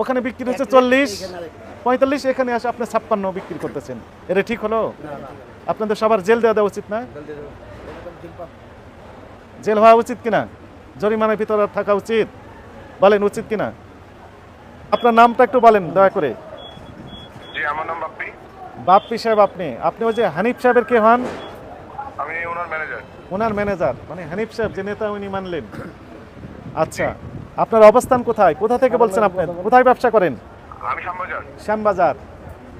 ওখানে বিক্রি হচ্ছে চল্লিশ পঁয়তাল্লিশ এখানে আসে আপনি ছাপ্পান্ন বিক্রি করতেছেন। এটা ঠিক হলো? আপনাদের সবার জেল দেওয়া দেওয়া উচিত না? জেল হওয়া উচিত কিনা জরিমানার ভিতরে থাকা উচিত। বলেন উচিত কিনা আপনার নামটা একটু বলেন দয়া করে। জি আমার নাম বাপ্পি। বাপ্পি সাহেব আপনি। আপনি ওই যে হানিফ সাহেবের কে হন? আমি ওনার ম্যানেজার। ওনার ম্যানেজার। মানে হানিফ সাহেব যে নেতা উনি মানলেন। আচ্ছা। আপনার অবস্থান কোথায়? কোথা থেকে বলছেন আপনি? কোথায় ব্যবসা করেন? আমি শ্যামবাজার। শ্যামবাজার।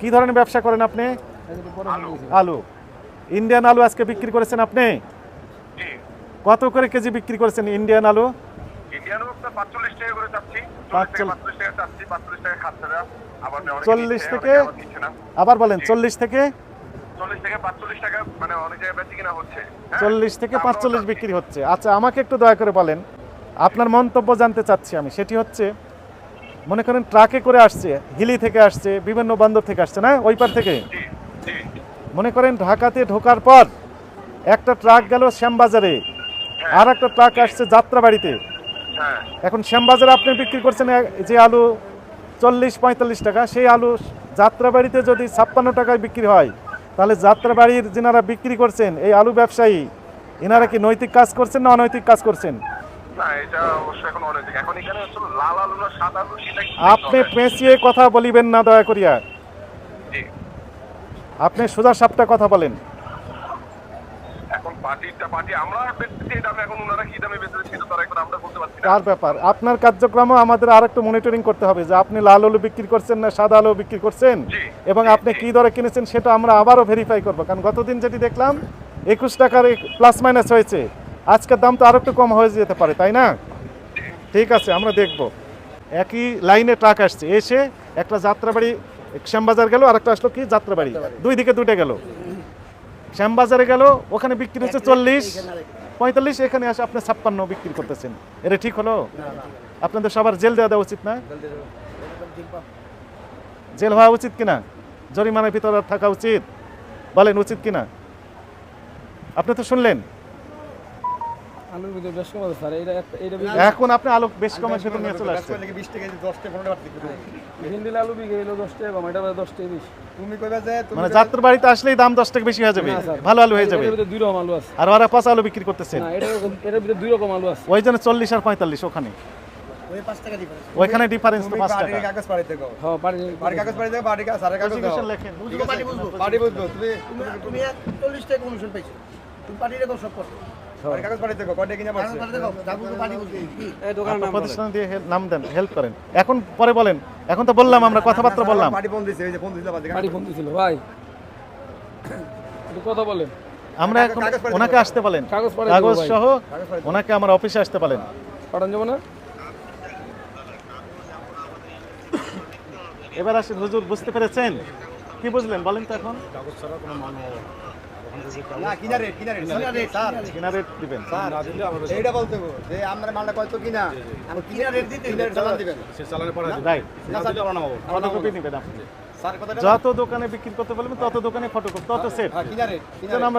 কি ধরনের ব্যবসা করেন আপনি? আলু। ইন্ডিয়ান আলু আজকে বিক্রি করেছেন আপনি? কত করে কেজি বিক্রি করেছেন ইন্ডিয়ান আলু? চল্লিশ থেকে? আবার বলেন চল্লিশ থেকে? চল্লিশ থেকে পাঁচচল্লিশ মানে হ্যাঁ? বিক্রি হচ্ছে। আচ্ছা আমাকে একটু দয়া করে বলেন আপনার মন্তব্য জানতে চাচ্ছি আমি সেটি হচ্ছে মনে করেন ট্রাকে করে আসছে হিলি থেকে আসছে বিভিন্ন বন্দর থেকে আসছে না? ওই পার থেকে? মনে করেন ঢাকাতে ঢোকার পর একটা ট্রাক গেল শ্যামবাজারে আর একটা ট্রাক আসছে যাত্রাবাড়িতে। হ্যাঁ এখন শ্যামবাজারে আপনি বিক্রি করছেন যে আলু চল্লিশ পঁয়তাল্লিশ টাকা সেই আলু যাত্রাবাড়িতে যদি ছাপ্পান্ন টাকায় বিক্রি হয় তাহলে যাত্রাবাড়ির যেনারা বিক্রি করছেন এই আলু ব্যবসায়ী এনারা কি নৈতিক কাজ করছেন না অনৈতিক কাজ করছেন? না এটা অবশ্যই এখন অনেক এখন এখানে আসলে লাল আলু না সাদা আলু সেটা আপনি পেঁচিয়ে কথা বলিবেন না দয়া করিয়া। আপনি সোজা সাপটা কথা বলেন। এখন পার্টিটা পার্টি আমরা বেচতেছি এই দামে এখন ওনারা কি দামে বেচতেছে সেটা তো এখন আমরা বলতে পারছি তার ব্যাপার আপনার কার্যক্রমও আমাদের আর একটু মনিটরিং করতে হবে যে আপনি লাল আলু বিক্রি করছেন না সাদা আলু বিক্রি করছেন এবং আপনি কি দরে কিনেছেন সেটা আমরা আবারও ভেরিফাই করব। কারণ গতদিন যেটি দেখলাম একুশ টাকার প্লাস মাইনাস হয়েছে। আজকের দাম তো আরও একটু কম হয়ে যেতে পারে তাই না? ঠিক আছে আমরা দেখব। একই লাইনে ট্রাক আসছে এসে একটা যাত্রাবাড়ি শ্যামবাজার গেল আর একটা আসলো কি? যাত্রাবাড়ি। দুই দিকে দুটো গেল। শ্যামবাজারে গেল ওখানে বিক্রি হচ্ছে চল্লিশ পঁয়তাল্লিশ এখানে আসে আপনি ছাপ্পান্ন বিক্রি করতেছেন। এটা ঠিক হলো? আপনাদের সবার জেল দেওয়া দেওয়া উচিত না? জেল হওয়া উচিত কিনা? জরিমানার ভিতরে থাকা উচিত? বলেন উচিত কিনা? আপনি তো শুনলেন। আলুর ভিতরে বেশ কম আছে স্যার। এটা এটা এখন আপনি আলো বেশ কমের ভিতরে নিয়ে চলে আসছেন। ভিন্ডিল আলু বিঘে এলো দশ টাকা কম এটা দশ টাকা বেশি। তুমি কইবা যে মানে যাত্রার বাড়িতে আসলেই দাম দশ টাকা বেশি হয়ে যাবে। ভালো আলু হয়ে যাবে। ভিতরে দুই রকম আলু আছে। আর ওরা পচা আলু বিক্রি করতেছেন। না এটা ভিতরে দুই রকম আলু আছে। ওই জন্য চল্লিশ আর পঁয়তাল্লিশ ওখানে। ওই 5 টাকা দিবে ওইখানে ডিফারেন্স তো তুমি টাকা। কাগজ পাড়িতে গো হ্যাঁ কাগজ ঠিক আছে বুঝব। তুমি তুমি তুমি এক চল্লিশ টাকা কমিশন পাইছো। তুমি পার্টি রেখো সব করো কাগজ কিনা কাগজ। প্রতিষ্ঠান দিয়ে নাম দেন হেল্প করেন। এখন পরে বলেন এখন তো বললাম আমরা কথাবার্তা বললাম। ভাই। কথা বলেন। আমরা এখন ওনাকে আসতে বলেন। কাগজ কাগজ সহ ওনাকে আমার অফিসে আসতে বলেন। পাঠান যাব না? এবার আসেন হুজুর বুঝতে পেরেছেন? কি বুঝলেন বলেন তো এখন। না কিনা রেট কিনা রেট কিনা রেট স্যার। কিনা রেট দিবেন স্যার। এইটা বলতে গো যে আমরা মালটা কত কিনা। আমি কিনা রেট দিতে কিনা রেট চালান দিবেন। রাইট না? স্যার। ফটোকপি নিবেন আপনি। যত দোকানে বিক্রি করতে পারবেন তত দোকানে ফটো তত সেট হ্যাঁ কিনা যেন রেট আমরা